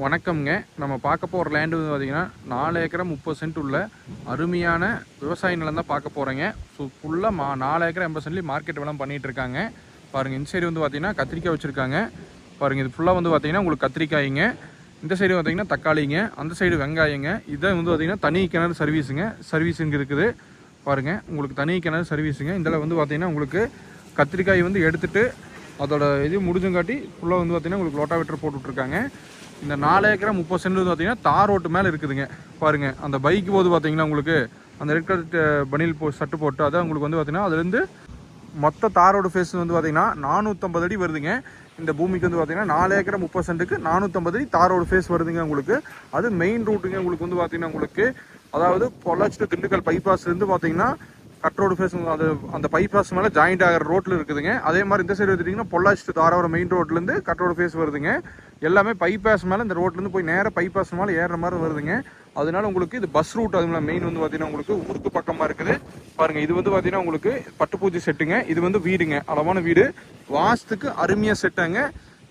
வணக்கம்ங்க. நம்ம பார்க்க போகிற லேண்டு வந்து பார்த்தீங்கன்னா நாலு ஏக்கரை முப்பது சென்ட் உள்ள அருமையான விவசாய நிலம் தான் பார்க்க போகிறேங்க ஸோ ஃபுல்லாக மா நாலு ஏக்கரை எண்பது சென்ட்லேயும் மார்க்கெட் விளம் பண்ணிகிட்ருக்காங்க பாருங்கள் இந்த சைடு வந்து பார்த்திங்கன்னா கத்திரிக்காய் வச்சுருக்காங்க. பாருங்கள் இது ஃபுல்லாக வந்து பார்த்தீங்கன்னா உங்களுக்கு கத்திரிக்காய்ங்க. இந்த சைடு பார்த்தீங்கன்னா தக்காளிங்க. அந்த சைடு வெங்காயங்க. இதை வந்து பார்த்திங்கன்னா தனி கிணறு சர்வீஸுங்க சர்வீஸுங்க இருக்குது. பாருங்கள் உங்களுக்கு தனி கிணறு சர்வீஸுங்க இதில் வந்து பார்த்திங்கன்னா உங்களுக்கு கத்திரிக்காய் வந்து எடுத்துகிட்டு அதோட இது முடிஞ்சங்காட்டி ஃபுல்லாக வந்து பார்த்தீங்கன்னா உங்களுக்கு லோட்டாவேட்டர் போட்டுட்ருக்காங்க. இந்த நாலு ஏக்கரா முப்பது சென்ட் வந்து பார்த்தீங்கன்னா தார் ரோட்டு மேலே இருக்குதுங்க. பாருங்கள் அந்த பைக் போது பார்த்தீங்கன்னா உங்களுக்கு அந்த ரெட் கலர் பனில் போ சட்டு போட்டு அதான் உங்களுக்கு வந்து பார்த்தீங்கன்னா அதுலேருந்து மொத்த தாரோட ஃபேஸ் வந்து பார்த்தீங்கன்னா நானூற்றம்பது அடி வருதுங்க. இந்த பூமிக்கு வந்து பார்த்தீங்கன்னா நாலு ஏக்கரை முப்பது சென்ட்டுக்கு நானூற்றம்பது அடி தார் ஃபேஸ் வருதுங்க உங்களுக்கு. அது மெயின் ரூட்டுங்க உங்களுக்கு வந்து பார்த்தீங்கன்னா உங்களுக்கு அதாவது பொள்ளாச்சி திண்டுக்கல் பைபாஸ்லேருந்து பார்த்தீங்கன்னா கட் ரோடு ஃபேஸ் அது அந்த பைபாஸ் மேலே ஜாயிண்ட் ஆகிற ரோட்டில் இருக்குதுங்க. அதே மாதிரி இந்த சைடு எடுத்துட்டிங்கன்னா பொள்ளாச்சி to மெயின் ரோட்லேருந்து கட் ரோடு ஃபேஸ் வருதுங்க. எல்லாமே பைபாஸ் மேலே இந்த ரோட்லேருந்து போய் நேராக பைபாஸ் மேலே ஏறுற மாதிரி வருதுங்க. அதனால உங்களுக்கு இது பஸ் ரூட் அது மெயின் வந்து பார்த்தீங்கன்னா உங்களுக்கு ஊருக்கு பக்கமாக இருக்குது. பாருங்க இது வந்து பார்த்தீங்கன்னா உங்களுக்கு பட்டுப்பூச்சி செட்டுங்க. இது வந்து வீடுங்க அளவான வீடு. வாசத்துக்கு அருமையாக செட்டாங்க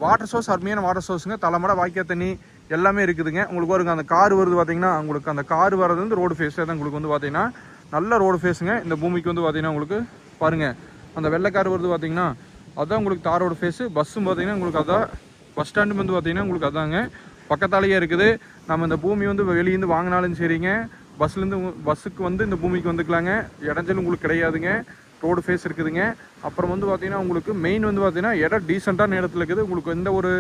வாட்டர் சோர்ஸ் அருமையான வாட்டர் சோர்ஸுங்க தலைமட வாய்க்கால் தண்ணி எல்லாமே இருக்குதுங்க. உங்களுக்கு பாருங்க அந்த கார் வருது பார்த்தீங்கன்னா உங்களுக்கு அந்த கார் வர்றது வந்து ரோடு ஃபேஸ் தான் உங்களுக்கு வந்து பார்த்தீங்கன்னா நல்ல ரோடு ஃபேஸுங்க இந்த பூமிக்கு வந்து பார்த்தீங்கன்னா உங்களுக்கு பாருங்க. அந்த வெள்ளைக்கார் வருது பார்த்தீங்கன்னா அதான் உங்களுக்கு தார் ரோடு ஃபேஸு பஸ்ஸும் பார்த்தீங்கன்னா உங்களுக்கு அதான் பஸ் ஸ்டாண்டும் வந்து பார்த்தீங்கன்னா உங்களுக்கு அதாங்க. பக்கத்தாலேயே இருக்குது. நம்ம இந்த பூமி வந்து வெளியேருந்து வாங்கினாலும் சரிங்க. பஸ்லேருந்து பஸ்ஸுக்கு வந்து இந்த பூமிக்கு வந்துக்கலாங்க. இடைஞ்சல் உங்களுக்கு கிடையாதுங்க. ரோடு ஃபேஸ் இருக்குதுங்க. அப்புறம் வந்து பார்த்தீங்கன்னா உங்களுக்கு மெயின் வந்து பார்த்தீங்கன்னா இடம் டீசெண்டான இடத்துல இருக்குது. உங்களுக்கு எந்த ஒரு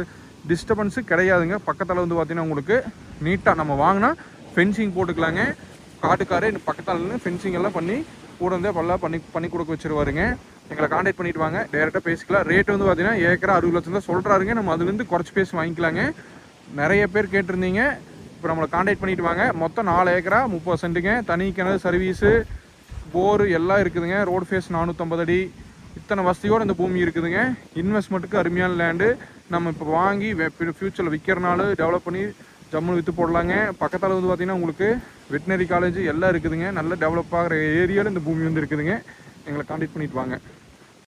டிஸ்டர்பன்ஸும் கிடையாதுங்க. பக்கத்தில் வந்து பார்த்தீங்கன்னா உங்களுக்கு நீட்டாக நம்ம வாங்கினா ஃபென்சிங் போட்டுக்கலாங்க. காட்டுக்காரே இந்த ஃபென்சிங் எல்லாம் பண்ணி கூட இருந்தே பல்லாம் பண்ணி பண்ணி கொடுக்க வச்சிருவாருங்க. எங்களை காண்டாக்ட் பண்ணிட்டு வாங்க. டேரெக்டாக பேசிக்கலாம். ரேட் வந்து பார்த்தீங்கன்னா ஏக்கரா அறுபது லட்சம் தான் சொல்கிறாருங்க நம்ம அதுலேருந்து குறைச்சி பேசி வாங்கிக்கலாங்க. நிறைய பேர் கேட்டிருந்தீங்க. இப்போ நம்மளை காண்டாக்ட் பண்ணிட்டு வாங்க. மொத்தம் நாலு ஏக்கரா முப்பது சென்ட்டுங்க. தனி கிணறு சர்வீஸு போரு எல்லாம் இருக்குதுங்க. ரோடு ஃபேஸ் நானூற்றம்பது அடி. இத்தனை வசதியோடு இந்த பூமி இருக்குதுங்க. இன்வெஸ்ட்மெண்ட்டுக்கு அருமையான லேண்டு நம்ம இப்போ வாங்கி ஃப்யூச்சரில் விற்கிறனால டெவலப் பண்ணி ஜம்முன்னு விற்று போடலாங்க. பக்கத்தில் வந்து பார்த்திங்கன்னா உங்களுக்கு வெட்டினரி காலேஜ் எல்லாம் இருக்குதுங்க. நல்லா டெவலப் ஆகிற ஏரியாவில் இந்த பூமி வந்து இருக்குதுங்க. எங்களை காண்டாக்ட் பண்ணிட்டு வாங்க.